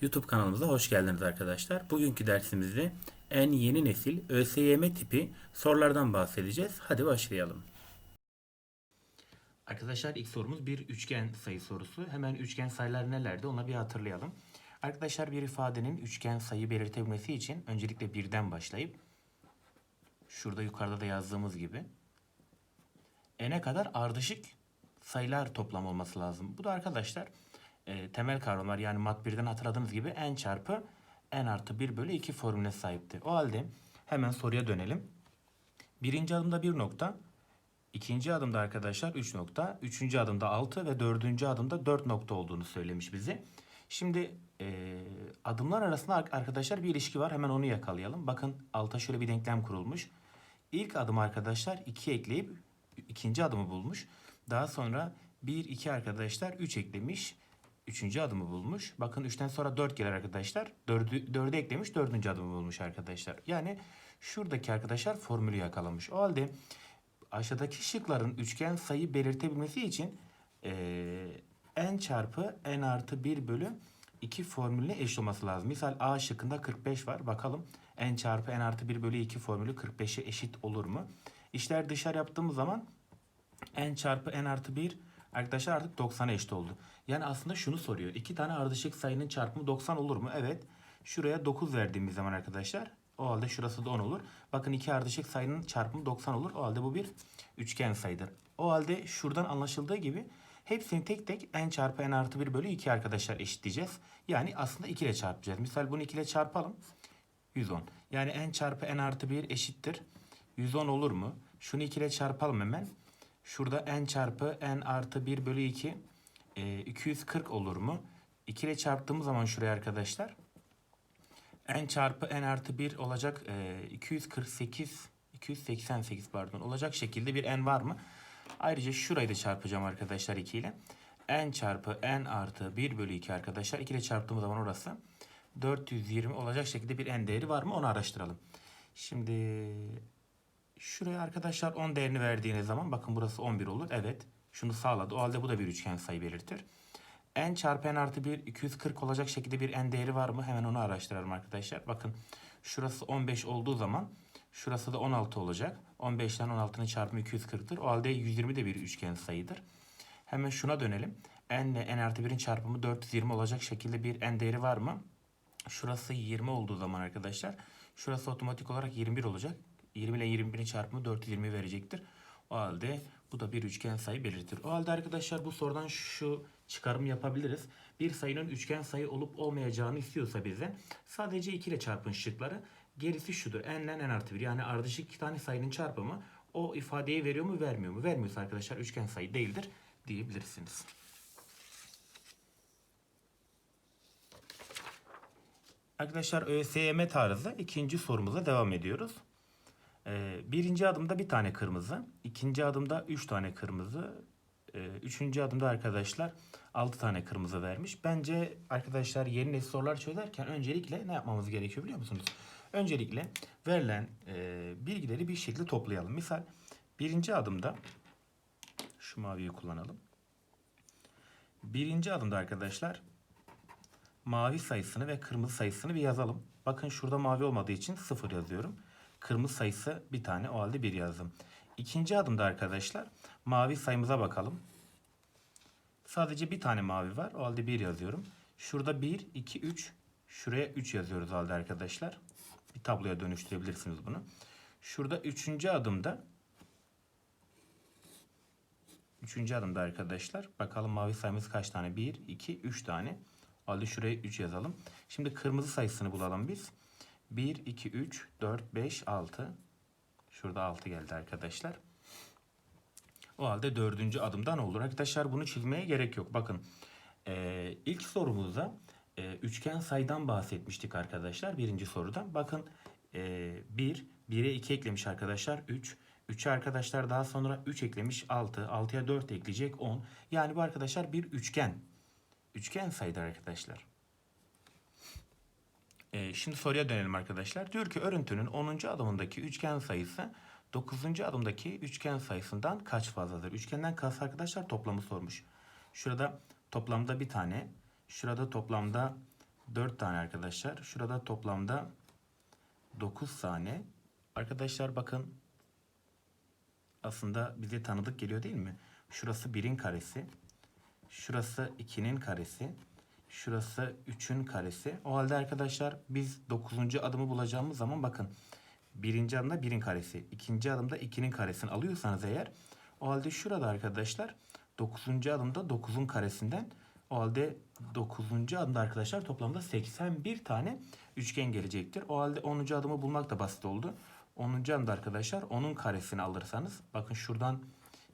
YouTube kanalımıza hoş geldiniz arkadaşlar. Bugünkü dersimizde en yeni nesil ÖSYM tipi sorulardan bahsedeceğiz. Hadi başlayalım. Arkadaşlar ilk sorumuz bir üçgen sayı sorusu. Hemen üçgen sayılar nelerdi ona bir hatırlayalım. Arkadaşlar bir ifadenin üçgen sayı belirtebilmesi için öncelikle birden başlayıp şurada yukarıda da yazdığımız gibi n'e kadar ardışık sayılar toplam olması lazım. Bu da arkadaşlar e, temel kavramlar yani mat 1'den hatırladığınız gibi n çarpı n artı 1 bölü 2 formüle sahipti. O halde hemen soruya dönelim. Birinci adımda 1 nokta, ikinci adımda arkadaşlar 3 nokta, üçüncü adımda 6 ve dördüncü adımda 4 nokta olduğunu söylemiş bize. Şimdi e, adımlar arasında ar- arkadaşlar bir ilişki var. Hemen onu yakalayalım. Bakın alta şöyle bir denklem kurulmuş. İlk adım arkadaşlar 2 ekleyip ikinci adımı bulmuş. Daha sonra 1, 2 arkadaşlar 3 eklemiş. Üçüncü adımı bulmuş. Bakın 3'ten sonra 4 gelir arkadaşlar. 4'ü 4'ü eklemiş. Dördüncü adımı bulmuş arkadaşlar. Yani şuradaki arkadaşlar formülü yakalamış. O halde aşağıdaki şıkların üçgen sayı belirtebilmesi için eee n çarpı n artı 1 bölü 2 formülüne eşit olması lazım. Misal A şıkkında 45 var. Bakalım n çarpı n artı 1 bölü 2 formülü 45'e eşit olur mu? İşler dışarı yaptığımız zaman n çarpı n artı 1 arkadaşlar artık 90'a eşit oldu. Yani aslında şunu soruyor. İki tane ardışık sayının çarpımı 90 olur mu? Evet. Şuraya 9 verdiğimiz zaman arkadaşlar o halde şurası da 10 olur. Bakın iki ardışık sayının çarpımı 90 olur. O halde bu bir üçgen sayıdır. O halde şuradan anlaşıldığı gibi hepsini tek tek n çarpı n artı 1 bölü 2 arkadaşlar eşitleyeceğiz. Yani aslında 2 ile çarpacağız. Misal bunu 2 ile çarpalım. 110. Yani n çarpı n artı 1 eşittir. 110 olur mu? Şunu 2 ile çarpalım hemen. Şurada n çarpı n artı 1 bölü 2 e, 240 olur mu? 2 ile çarptığımız zaman şuraya arkadaşlar n çarpı n artı 1 olacak e, 248 288 pardon olacak şekilde bir n var mı? Ayrıca şurayı da çarpacağım arkadaşlar 2 ile. n çarpı n artı 1 bölü 2 arkadaşlar 2 ile çarptığımız zaman orası 420 olacak şekilde bir n değeri var mı onu araştıralım. Şimdi şuraya arkadaşlar 10 değerini verdiğiniz zaman bakın burası 11 olur. Evet şunu sağladı. O halde bu da bir üçgen sayı belirtir. n çarpı n artı 1 240 olacak şekilde bir n değeri var mı? Hemen onu araştıralım arkadaşlar. Bakın şurası 15 olduğu zaman şurası da 16 olacak. 15'ten 16'nın çarpımı 240'tır. O halde 120 de bir üçgen sayıdır. Hemen şuna dönelim. n ile n artı 1'in çarpımı 420 olacak şekilde bir n değeri var mı? Şurası 20 olduğu zaman arkadaşlar şurası otomatik olarak 21 olacak. 20 ile 21'in çarpımı 420 verecektir. O halde bu da bir üçgen sayı belirtir. O halde arkadaşlar bu sorudan şu çıkarımı yapabiliriz. Bir sayının üçgen sayı olup olmayacağını istiyorsa bize sadece 2 ile çarpın şıkları. Gerisi şudur. n ile n artı 1 yani ardışık iki tane sayının çarpımı o ifadeyi veriyor mu vermiyor mu? Vermiyorsa arkadaşlar üçgen sayı değildir diyebilirsiniz. Arkadaşlar ÖSYM tarzı ikinci sorumuza devam ediyoruz. Ee, birinci adımda bir tane kırmızı, ikinci adımda üç tane kırmızı, e, üçüncü adımda arkadaşlar altı tane kırmızı vermiş. Bence arkadaşlar yeni nesil sorular çözerken öncelikle ne yapmamız gerekiyor biliyor musunuz? Öncelikle verilen e, bilgileri bir şekilde toplayalım. Misal birinci adımda şu maviyi kullanalım. Birinci adımda arkadaşlar mavi sayısını ve kırmızı sayısını bir yazalım. Bakın şurada mavi olmadığı için sıfır yazıyorum. Kırmızı sayısı bir tane o halde bir yazdım. İkinci adımda arkadaşlar mavi sayımıza bakalım. Sadece bir tane mavi var. O halde bir yazıyorum. Şurada 1, 2, 3. Şuraya 3 yazıyoruz halde arkadaşlar. Bir tabloya dönüştürebilirsiniz bunu. Şurada üçüncü adımda Üçüncü adımda arkadaşlar. Bakalım mavi sayımız kaç tane? 1, 2, 3 tane. O şuraya 3 yazalım. Şimdi kırmızı sayısını bulalım biz. 1, 2, 3, 4, 5, 6. Şurada 6 geldi arkadaşlar. O halde dördüncü adımda ne olur? Arkadaşlar bunu çizmeye gerek yok. Bakın e, ilk sorumuzda e, üçgen sayıdan bahsetmiştik arkadaşlar. Birinci soruda. Bakın e, 1, 1'e 2 eklemiş arkadaşlar 3. 3'e arkadaşlar daha sonra 3 eklemiş 6. 6'ya 4 ekleyecek 10. Yani bu arkadaşlar bir üçgen. Üçgen sayıdır arkadaşlar. Ee, şimdi soruya dönelim arkadaşlar. Diyor ki örüntünün 10. adımındaki üçgen sayısı 9. adımdaki üçgen sayısından kaç fazladır? Üçgenden kas arkadaşlar toplamı sormuş. Şurada toplamda bir tane, şurada toplamda 4 tane arkadaşlar. Şurada toplamda 9 tane. Arkadaşlar bakın aslında bize tanıdık geliyor değil mi? Şurası 1'in karesi. Şurası 2'nin karesi. Şurası 3'ün karesi. O halde arkadaşlar biz 9. adımı bulacağımız zaman bakın. Birinci adımda 1'in karesi. ikinci adımda 2'nin karesini alıyorsanız eğer o halde şurada arkadaşlar 9. adımda 9'un karesinden o halde 9. adımda arkadaşlar toplamda 81 tane üçgen gelecektir. O halde 10. adımı bulmak da basit oldu. 10. adımda arkadaşlar onun karesini alırsanız bakın şuradan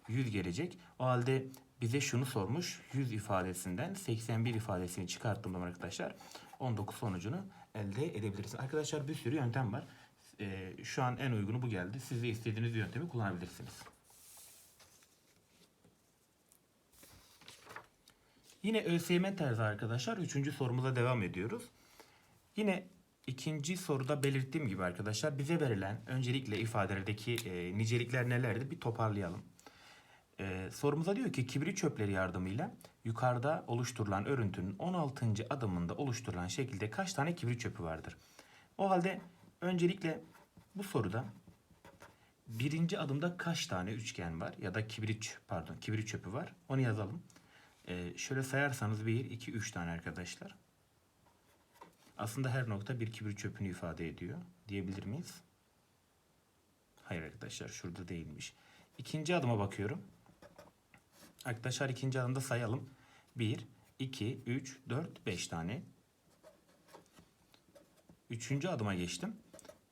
100 gelecek. O halde bize şunu sormuş. 100 ifadesinden 81 ifadesini çıkarttığım zaman arkadaşlar 19 sonucunu elde edebilirsiniz. Arkadaşlar bir sürü yöntem var. Ee, şu an en uygunu bu geldi. Siz de istediğiniz yöntemi kullanabilirsiniz. Yine ÖSYM tarzı arkadaşlar. Üçüncü sorumuza devam ediyoruz. Yine ikinci soruda belirttiğim gibi arkadaşlar bize verilen öncelikle ifadelerdeki e, nicelikler nelerdi bir toparlayalım. E, sorumuza diyor ki kibrit çöpleri yardımıyla yukarıda oluşturulan örüntünün 16. adımında oluşturulan şekilde kaç tane kibrit çöpü vardır? O halde öncelikle bu soruda birinci adımda kaç tane üçgen var ya da kibrit pardon kibrit çöpü var onu yazalım. Ee, şöyle sayarsanız 1, 2, 3 tane arkadaşlar. Aslında her nokta bir kibrit çöpünü ifade ediyor diyebilir miyiz? Hayır arkadaşlar şurada değilmiş. İkinci adıma bakıyorum. Arkadaşlar ikinci adımda sayalım. 1, 2, 3, 4, 5 tane. Üçüncü adıma geçtim.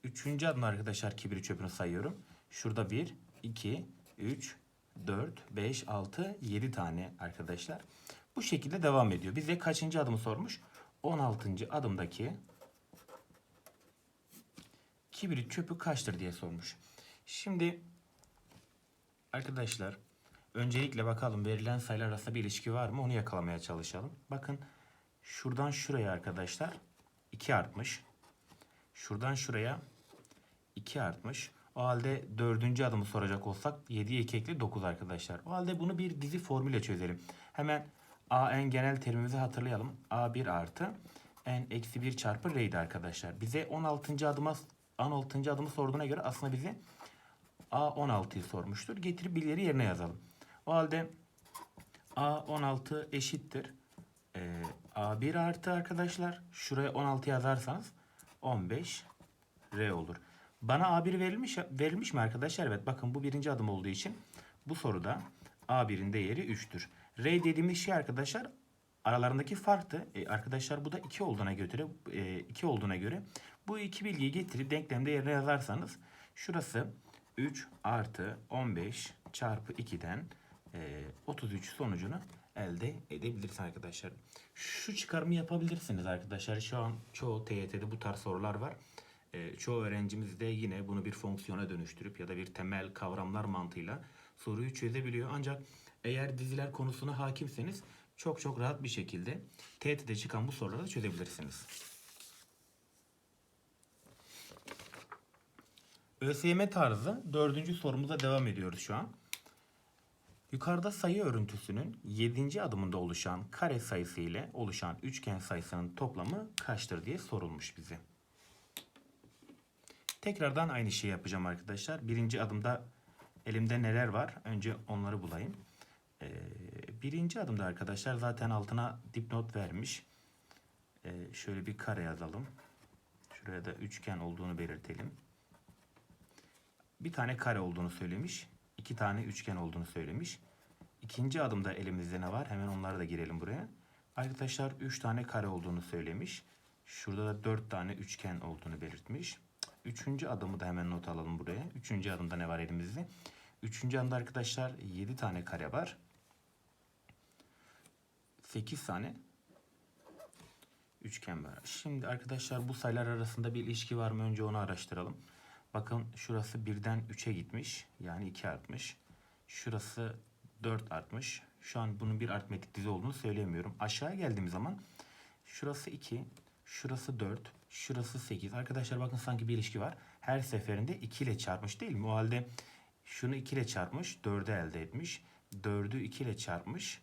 Üçüncü adım arkadaşlar kibrit çöpünü sayıyorum. Şurada 1, 2, 3, 4, 5, 6, 7 tane arkadaşlar. Bu şekilde devam ediyor. Bize kaçıncı adımı sormuş? 16. adımdaki kibrit çöpü kaçtır diye sormuş. Şimdi arkadaşlar öncelikle bakalım verilen sayılar arasında bir ilişki var mı onu yakalamaya çalışalım. Bakın şuradan şuraya arkadaşlar 2 artmış. Şuradan şuraya 2 artmış. O halde dördüncü adımı soracak olsak 7'ye 2 ekli 9 arkadaşlar. O halde bunu bir dizi formülle çözelim. Hemen a n genel terimimizi hatırlayalım. A1 artı n eksi 1 çarpı r'ydi arkadaşlar. Bize 16. adıma 16. adımı sorduğuna göre aslında bize A16'yı sormuştur. Getirip bilgileri yerine yazalım. O halde A16 eşittir. Ee, A1 artı arkadaşlar. Şuraya 16 yazarsanız 15 R olur. Bana A1 verilmiş verilmiş mi arkadaşlar? Evet bakın bu birinci adım olduğu için bu soruda A1'in değeri 3'tür. R dediğimiz şey arkadaşlar aralarındaki farktı. E, arkadaşlar bu da 2 olduğuna göre e, 2 olduğuna göre bu iki bilgiyi getirip denklemde yerine yazarsanız şurası 3 artı 15 çarpı 2'den e, 33 sonucunu elde edebilirsiniz arkadaşlar. Şu çıkarımı yapabilirsiniz arkadaşlar. Şu an çoğu TYT'de bu tarz sorular var. E, çoğu öğrencimiz de yine bunu bir fonksiyona dönüştürüp ya da bir temel kavramlar mantığıyla soruyu çözebiliyor. Ancak eğer diziler konusuna hakimseniz çok çok rahat bir şekilde TYT'de çıkan bu soruları çözebilirsiniz. ÖSYM tarzı dördüncü sorumuza devam ediyoruz şu an. Yukarıda sayı örüntüsünün 7. adımında oluşan kare sayısı ile oluşan üçgen sayısının toplamı kaçtır diye sorulmuş bize. Tekrardan aynı şeyi yapacağım arkadaşlar. Birinci adımda elimde neler var? Önce onları bulayım. Ee, birinci adımda arkadaşlar zaten altına dipnot vermiş. Ee, şöyle bir kare yazalım. Şuraya da üçgen olduğunu belirtelim. Bir tane kare olduğunu söylemiş. İki tane üçgen olduğunu söylemiş. İkinci adımda elimizde ne var? Hemen onları da girelim buraya. Arkadaşlar üç tane kare olduğunu söylemiş. Şurada da dört tane üçgen olduğunu belirtmiş. Üçüncü adımı da hemen not alalım buraya. Üçüncü adımda ne var elimizde? Üçüncü adımda arkadaşlar yedi tane kare var. Sekiz tane üçgen var. Şimdi arkadaşlar bu sayılar arasında bir ilişki var mı? Önce onu araştıralım. Bakın şurası birden 3'e gitmiş. Yani 2 artmış. Şurası 4 artmış. Şu an bunun bir aritmetik dizi olduğunu söyleyemiyorum. Aşağıya geldiğim zaman şurası 2, şurası 4, şurası 8. Arkadaşlar bakın sanki bir ilişki var. Her seferinde 2 ile çarpmış değil mi? O halde şunu 2 ile çarpmış, 4'ü elde etmiş. 4'ü 2 ile çarpmış,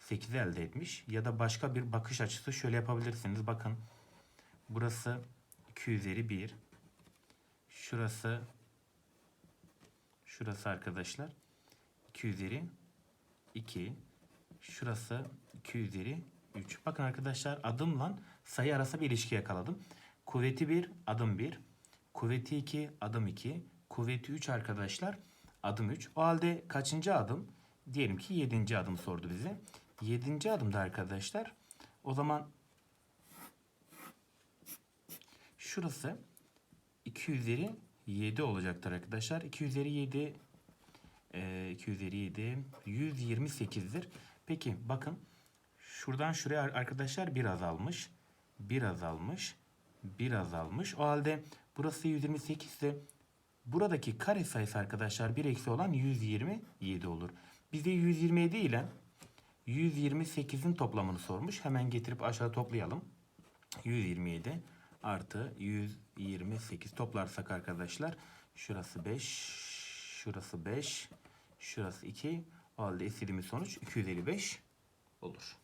8'i elde etmiş. Ya da başka bir bakış açısı şöyle yapabilirsiniz. Bakın Burası 2 üzeri 1. Şurası şurası arkadaşlar 2 üzeri 2. Şurası 2 üzeri 3. Bakın arkadaşlar adımla sayı arası bir ilişki yakaladım. Kuvveti 1 adım 1. Kuvveti 2 adım 2. Kuvveti 3 arkadaşlar adım 3. O halde kaçıncı adım? Diyelim ki 7. adım sordu bize. 7. adımda arkadaşlar o zaman şurası 2 üzeri 7 olacaktır arkadaşlar. 2 üzeri 7 e, 2 üzeri 7 128'dir. Peki bakın şuradan şuraya arkadaşlar bir azalmış. Bir azalmış. Bir azalmış. O halde burası 128 ise buradaki kare sayısı arkadaşlar bir eksi olan 127 olur. Bize 127 ile 128'in toplamını sormuş. Hemen getirip aşağı toplayalım. 127 artı 128 toplarsak arkadaşlar şurası 5 şurası 5 şurası 2 o halde istediğimiz sonuç 255 olur.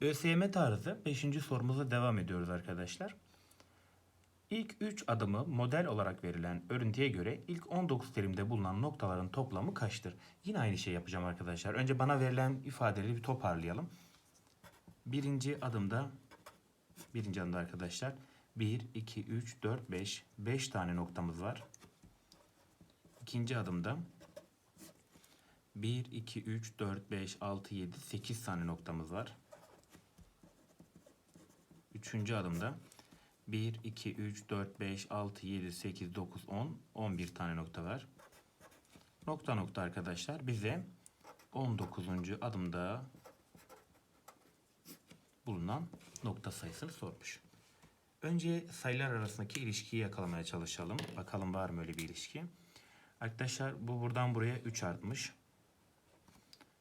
ÖSYM tarzı 5. sorumuza devam ediyoruz arkadaşlar. İlk 3 adımı model olarak verilen örüntüye göre ilk 19 terimde bulunan noktaların toplamı kaçtır? Yine aynı şey yapacağım arkadaşlar. Önce bana verilen ifadeleri bir toparlayalım. Birinci adımda birinci adımda arkadaşlar 1, 2, 3, 4, 5 5 tane noktamız var. İkinci adımda 1, 2, 3, 4, 5, 6, 7, 8 tane noktamız var. Üçüncü adımda 1, 2, 3, 4, 5, 6, 7, 8, 9, 10, 11 tane nokta var. Nokta nokta arkadaşlar bize 19. adımda bulunan nokta sayısını sormuş. Önce sayılar arasındaki ilişkiyi yakalamaya çalışalım. Bakalım var mı öyle bir ilişki. Arkadaşlar bu buradan buraya 3 artmış.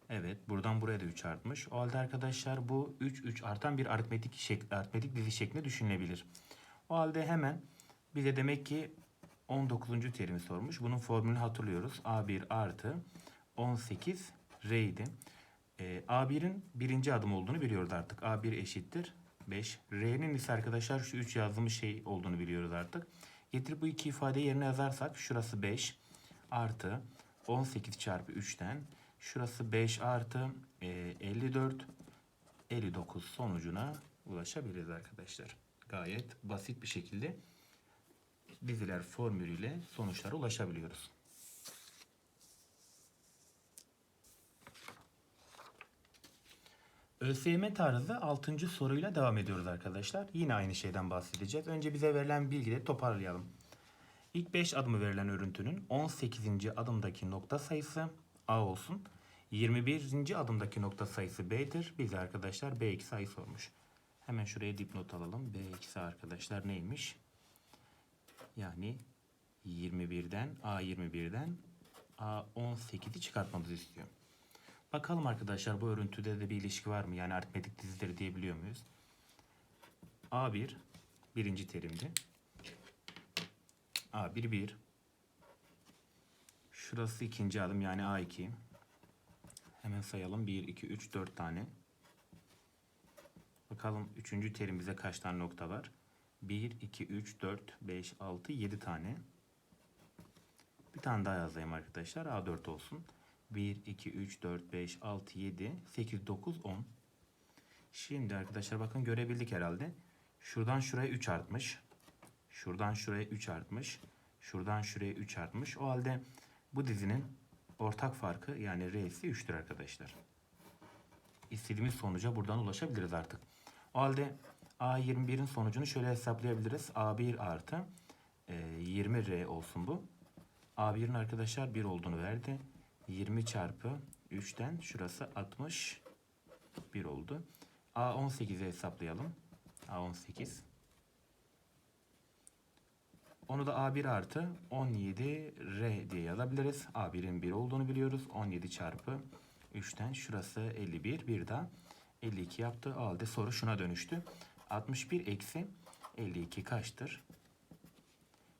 Evet buradan buraya da 3 artmış. O halde arkadaşlar bu 3 3 artan bir aritmetik şekli, aritmetik dizi şeklinde düşünülebilir. O halde hemen bize demek ki 19. terimi sormuş. Bunun formülünü hatırlıyoruz. A1 artı 18 R idi. Ee, A1'in birinci adım olduğunu biliyoruz artık. A1 eşittir 5. R'nin ise arkadaşlar şu 3 yazdığımız şey olduğunu biliyoruz artık. Getirip bu iki ifadeyi yerine yazarsak şurası 5 artı 18 çarpı 3'ten şurası 5 artı e, 54 59 sonucuna ulaşabiliriz arkadaşlar gayet basit bir şekilde diziler formülüyle sonuçlara ulaşabiliyoruz. ÖSYM tarzı 6. soruyla devam ediyoruz arkadaşlar. Yine aynı şeyden bahsedeceğiz. Önce bize verilen bilgileri toparlayalım. İlk 5 adımı verilen örüntünün 18. adımdaki nokta sayısı A olsun. 21. adımdaki nokta sayısı B'dir. Bize arkadaşlar B2 sayı sormuş. Hemen şuraya dipnot alalım. B eksi arkadaşlar neymiş? Yani 21'den A21'den A18'i çıkartmamızı istiyor. Bakalım arkadaşlar bu örüntüde de bir ilişki var mı? Yani aritmetik dizileri diyebiliyor muyuz? A1 birinci terimdi. A1 1. Şurası ikinci adım yani A2. Hemen sayalım. 1, 2, 3, 4 tane. Bakalım üçüncü terimizde kaç tane nokta var? 1, 2, 3, 4, 5, 6, 7 tane. Bir tane daha yazayım arkadaşlar. A4 olsun. 1, 2, 3, 4, 5, 6, 7, 8, 9, 10. Şimdi arkadaşlar bakın görebildik herhalde. Şuradan şuraya 3 artmış. Şuradan şuraya 3 artmış. Şuradan şuraya 3 artmış. O halde bu dizinin ortak farkı yani R'si 3'tür arkadaşlar. İstediğimiz sonuca buradan ulaşabiliriz artık. O halde A21'in sonucunu şöyle hesaplayabiliriz. A1 artı e, 20R olsun bu. A1'in arkadaşlar 1 olduğunu verdi. 20 çarpı 3'ten şurası 60 1 oldu. A18'i hesaplayalım. A18 onu da A1 artı 17R diye yazabiliriz. A1'in 1 olduğunu biliyoruz. 17 çarpı 3'ten şurası 51. Bir daha 52 yaptı. O halde soru şuna dönüştü. 61 eksi 52 kaçtır?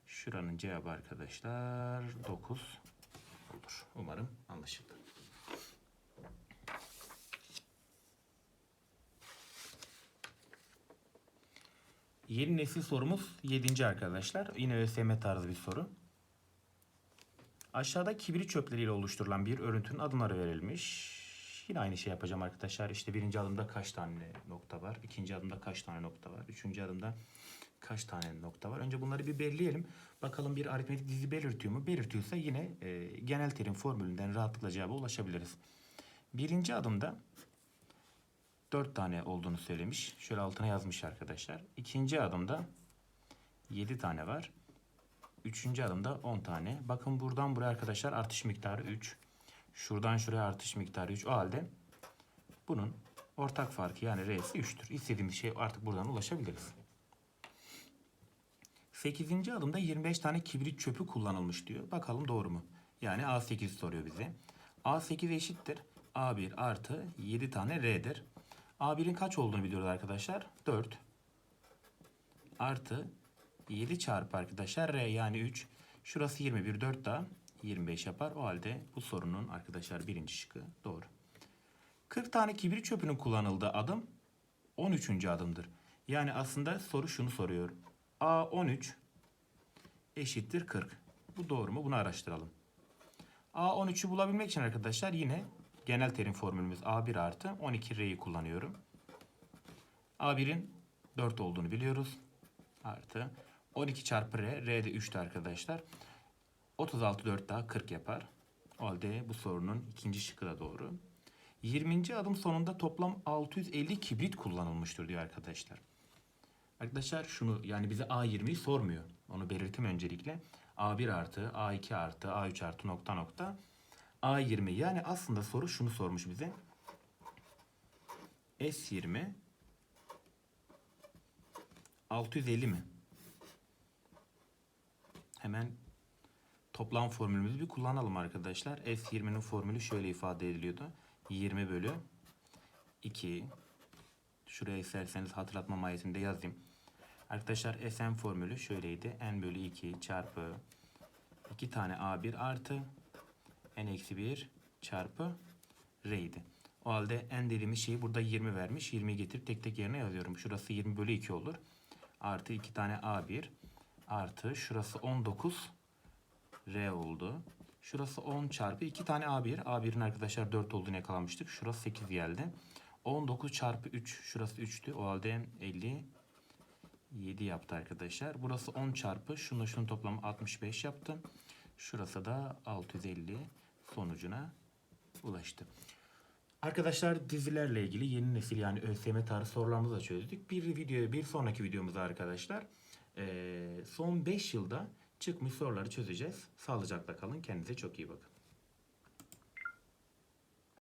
Şuranın cevabı arkadaşlar 9 olur. Umarım anlaşıldı. Yeni nesil sorumuz 7. arkadaşlar. Yine ÖSYM tarzı bir soru. Aşağıda kibrit çöpleriyle oluşturulan bir örüntünün adımları verilmiş. Yine aynı şey yapacağım arkadaşlar. İşte birinci adımda kaç tane nokta var? ikinci adımda kaç tane nokta var? Üçüncü adımda kaç tane nokta var? Önce bunları bir belirleyelim. Bakalım bir aritmetik dizi belirtiyor mu? Belirtiyorsa yine e, genel terim formülünden rahatlıkla cevaba ulaşabiliriz. Birinci adımda 4 tane olduğunu söylemiş. Şöyle altına yazmış arkadaşlar. İkinci adımda 7 tane var. Üçüncü adımda 10 tane. Bakın buradan buraya arkadaşlar artış miktarı 3. Şuradan şuraya artış miktarı 3. O halde bunun ortak farkı yani R'si 3'tür. İstediğimiz şey artık buradan ulaşabiliriz. 8. adımda 25 tane kibrit çöpü kullanılmış diyor. Bakalım doğru mu? Yani A8 soruyor bize. A8 eşittir. A1 artı 7 tane R'dir. A1'in kaç olduğunu biliyoruz arkadaşlar. 4 artı 7 çarpı arkadaşlar R yani 3. Şurası 21 4 daha 25 yapar. O halde bu sorunun arkadaşlar birinci şıkkı doğru. 40 tane kibrit çöpünün kullanıldığı adım 13. adımdır. Yani aslında soru şunu soruyor. A13 eşittir 40. Bu doğru mu? Bunu araştıralım. A13'ü bulabilmek için arkadaşlar yine genel terim formülümüz A1 artı 12R'yi kullanıyorum. A1'in 4 olduğunu biliyoruz. Artı 12 çarpı R. R de 3'tü arkadaşlar. 36 4 daha 40 yapar. O halde bu sorunun ikinci şıkkı da doğru. 20. adım sonunda toplam 650 kibrit kullanılmıştır diyor arkadaşlar. Arkadaşlar şunu yani bize A20'yi sormuyor. Onu belirtim öncelikle. A1 artı, A2 artı, A3 artı nokta nokta. A20 yani aslında soru şunu sormuş bize. S20 650 mi? Hemen toplam formülümüzü bir kullanalım arkadaşlar. S20'nin formülü şöyle ifade ediliyordu. 20 bölü 2 Şuraya isterseniz hatırlatma mahiyetinde yazayım. Arkadaşlar Sn formülü şöyleydi. N bölü 2 çarpı 2 tane A1 artı N eksi 1 çarpı R idi. O halde N dediğimiz şeyi burada 20 vermiş. 20'yi getirip tek tek yerine yazıyorum. Şurası 20 bölü 2 olur. Artı 2 tane A1 artı şurası 19 R oldu. Şurası 10 çarpı 2 tane A1. A1'in arkadaşlar 4 olduğunu yakalamıştık. Şurası 8 geldi. 19 çarpı 3. Şurası 3'tü. O halde 57 yaptı arkadaşlar. Burası 10 çarpı. Şununla şunun toplamı 65 yaptı. Şurası da 650 sonucuna ulaştı. Arkadaşlar dizilerle ilgili yeni nesil yani ÖSYM tarzı sorularımızı da çözdük. Bir video, bir sonraki videomuzda arkadaşlar son 5 yılda çıkmış soruları çözeceğiz. Sağlıcakla kalın. Kendinize çok iyi bakın.